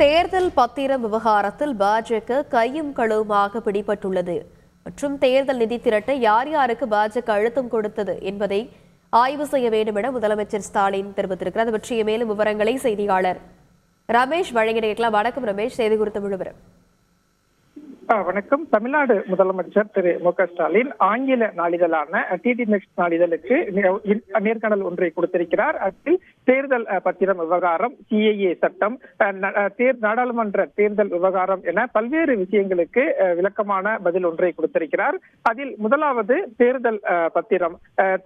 தேர்தல் பத்திரம் விவகாரத்தில் பாஜக கையும் களவுமாக பிடிபட்டுள்ளது. மற்றும் தேர்தல் நிதி திரட்ட யார் யாருக்கு பாஜக அழுத்தம் கொடுத்தது என்பதை ஆய்வு செய்ய வேண்டும் என முதலமைச்சர் ஸ்டாலின் தெரிவித்திருக்கிறார். அது பற்றிய மேலும் விவரங்களை செய்தியாளர் ரமேஷ் வழங்கியிருக்கலாம். வணக்கம் ரமேஷ். செய்தி குறித்த விழுவரம் வணக்கம். தமிழ்நாடு முதலமைச்சர் திரு மு க ஸ்டாலின் ஆங்கில நாளிதழான டிடி நெக்ஸ்ட் நாளிதழுக்கு நேர்காணல் ஒன்றை கொடுத்திருக்கிறார். அதில் தேர்தல் பத்திரம் விவகாரம் சிஏஏ சட்டம் தேர் நாடாளுமன்ற தேர்தல் விவகாரம் என பல்வேறு விஷயங்களுக்கு விளக்கமான பதில் ஒன்றை கொடுத்திருக்கிறார். அதில் முதலாவது தேர்தல் பத்திரம்.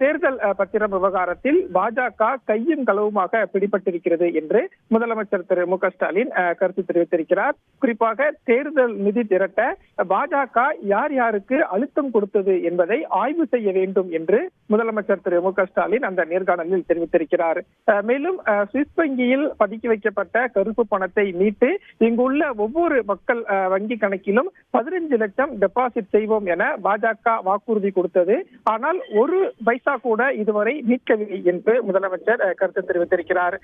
தேர்தல் பத்திரம் விவகாரத்தில் பாஜக கையும் களவுமாக பிடிபட்டிருக்கிறது என்று முதலமைச்சர் திரு மு ஸ்டாலின் கருத்து தெரிவித்திருக்கிறார். குறிப்பாக தேர்தல் நிதி திரட்ட பாஜக யார் யாருக்கு அழுத்தம் கொடுத்தது என்பதை ஆய்வு செய்ய வேண்டும் என்று முதலமைச்சர் திரு மு ஸ்டாலின் அந்த நேர்காணலில் தெரிவித்திருக்கிறார். மேலும் சுவிஸ் வங்கியில் பதுக்கி வைக்கப்பட்ட கருப்பு பணத்தை மீட்டு இங்குள்ள ஒவ்வொரு மக்கள் வங்கி கணக்கிலும் பதினஞ்சு லட்சம் டெபாசிட் செய்வோம் என பாஜக வாக்குறுதி கொடுத்தது. ஆனால் ஒரு பைசா கூட இதுவரை மீட்கவில்லை என்று முதலமைச்சர் கருத்து தெரிவித்திருக்கிறார்.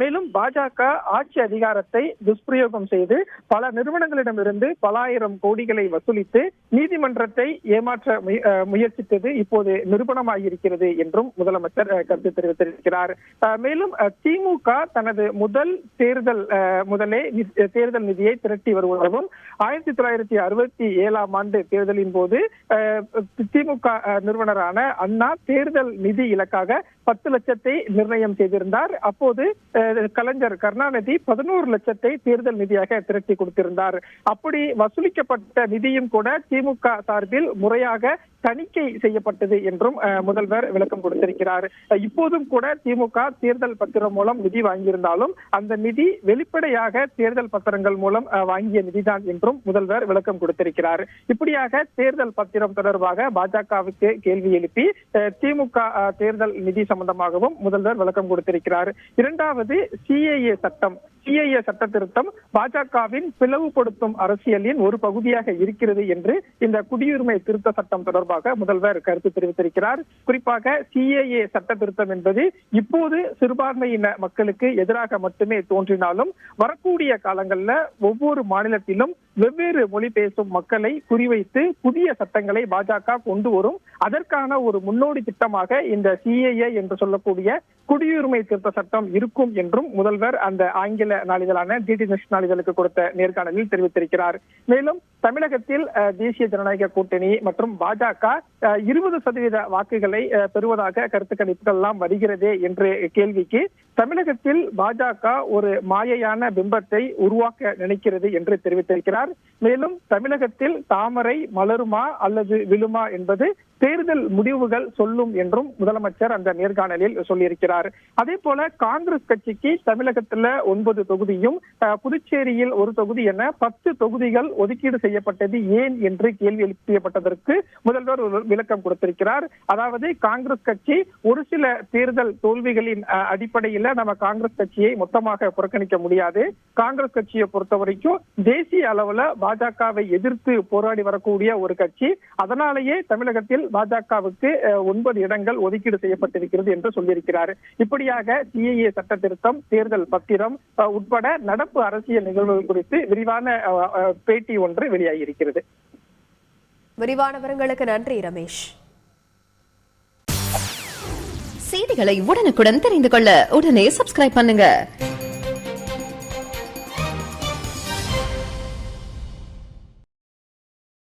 மேலும் பாஜக ஆட்சி அதிகாரத்தை துஷ்பிரயோகம் செய்து பல நிறுவனங்களிடமிருந்து பல ஆயிரம் கோடிகளை வசூலித்து நீதிமன்றத்தை ஏமாற்ற முயற்சித்தது இப்போது நிரூபணமாகியிருக்கிறது என்றும் முதலமைச்சர் கருத்து தெரிவித்திருக்கிறார். மேலும் மேலும் திமுக தனது முதல் தேர்தல் முதலே தேர்தல் நிதியை திரட்டி வருவதாகவும் ஆயிரத்தி தொள்ளாயிரத்தி அறுபத்தி ஏழாம் ஆண்டு தேர்தலின் போது திமுக நிறுவனரான அண்ணா தேர்தல் நிதி இலக்காக பத்து லட்சத்தை நிர்ணயம் செய்திருந்தார். அப்போது கலைஞர் கருணாநிதி பதினோரு லட்சத்தை தேர்தல் நிதியாக திரட்டி கொடுத்திருந்தார். அப்படி வசூலிக்கப்பட்ட நிதியும் கூட திமுக சார்பில் முறையாக தணிக்கை செய்யப்பட்டது என்றும் அஹ், முதல்வர் விளக்கம் கொடுத்திருக்கிறார். இப்போதும் கூட திமுக தேர்தல் பத்திரம் மூலம் நிதி வாங்கியிருந்தாலும் அந்த நிதி வெளிப்படையாக தேர்தல் பத்திரங்கள் மூலம் வாங்கிய நிதிதான் என்றும் முதல்வர் விளக்கம் கொடுத்திருக்கிறார். இப்படியாக தேர்தல் பத்திரம் தொடர்பாக பாஜகவுக்கு கேள்வி எழுப்பி அஹ், திமுக தேர்தல் நிதி சம்பந்தமாகவும் முதல்வர் விளக்கம் கொடுத்திருக்கிறார். இரண்டாவது சிஏஏ சட்டம். சிஏஏ சட்ட திருத்தம் பாஜகவின் பிளவுபடுத்தும் அரசியலின் ஒரு பகுதியாக இருக்கிறது என்று இந்த குடியுரிமை திருத்த சட்டம் தொடர்பாக முதல்வர் கருத்து தெரிவித்திருக்கிறார். குறிப்பாக சிஏஏ சட்ட திருத்தம் என்பது இப்போது சிறுபான்மையின மக்களுக்கு எதிராக மட்டுமே தோன்றினாலும் வரக்கூடிய காலங்களில் ஒவ்வொரு மாநிலத்திலும் வெவ்வேறு மொழி பேசும் மக்களை குறிவைத்து புதிய சட்டங்களை பாஜக கொண்டு வரும். அதற்கான ஒரு முன்னோடி திட்டமாக இந்த சிஏஏ என்று சொல்லக்கூடிய குடியுரிமை திருத்த சட்டம் இருக்கும் என்றும் முதல்வர் அந்த ஆங்கில நாளிதழான டிடி நெக்ஸ்ட் நாளிதழுக்கு கொடுத்த நேர்காணலில் தெரிவித்திருக்கிறார். மேலும் தமிழகத்தில் தேசிய ஜனநாயக கூட்டணி மற்றும் பாஜக இருபது சதவீத வாக்குகளை பெறுவதாக கருத்து கணிப்புகள் எல்லாம் வருகிறதே என்ற கேள்விக்கு தமிழகத்தில் பாஜக ஒரு மாயையான பிம்பத்தை உருவாக்க நினைக்கிறது என்று தெரிவித்திருக்கிறார். மேலும் தமிழகத்தில் தாமரை மலருமா அல்லது விழுமா என்பது தேர்தல் முடிவுகள் சொல்லும் என்றும் முதலமைச்சர் அந்த நேர்காணலில் சொல்லியிருக்கிறார். அதே போல காங்கிரஸ் கட்சிக்கு தமிழகத்துல ஒன்பது தொகுதியும் அஹ், புதுச்சேரியில் ஒரு தொகுதி என பத்து தொகுதிகள் ஒதுக்கீடு செய்யப்பட்டது ஏன் என்று கேள்வி எழுப்பியப்பட்டதற்கு முதல்வர் விளக்கம் கொடுத்திருக்கிறார். அதாவது காங்கிரஸ் கட்சி ஒரு சில தேர்தல் தோல்விகளின் அஹ், அடிப்படையில நம்ம காங்கிரஸ் கட்சியை மொத்தமாக புறக்கணிக்க முடியாது. காங்கிரஸ் கட்சியை பொறுத்த வரைக்கும் தேசிய அளவுல பாஜகவை எதிர்த்து போராடி வரக்கூடிய ஒரு கட்சி. அதனாலேயே தமிழகத்தில் பாஜகவுக்கு ஒன்பது இடங்கள் ஒதுக்கீடு செய்யப்பட்டிருக்கிறது என்று சொல்லியிருக்கிறார். இப்படியாக சிஏஏ சட்ட திருத்தம் தேர்தல் பத்திரம் உட்பட நடப்பு அரசியல் நிகழ்வுகள் குறித்து விரிவான பேட்டி ஒன்று வெளியாகியிருக்கிறது விரிவான விவரங்களுக்கு நன்றி ரமேஷ். செய்திகளை உடனுக்குடன் தெரிந்து கொள்ள உடனே சப்ஸ்கிரைப் பண்ணுங்க.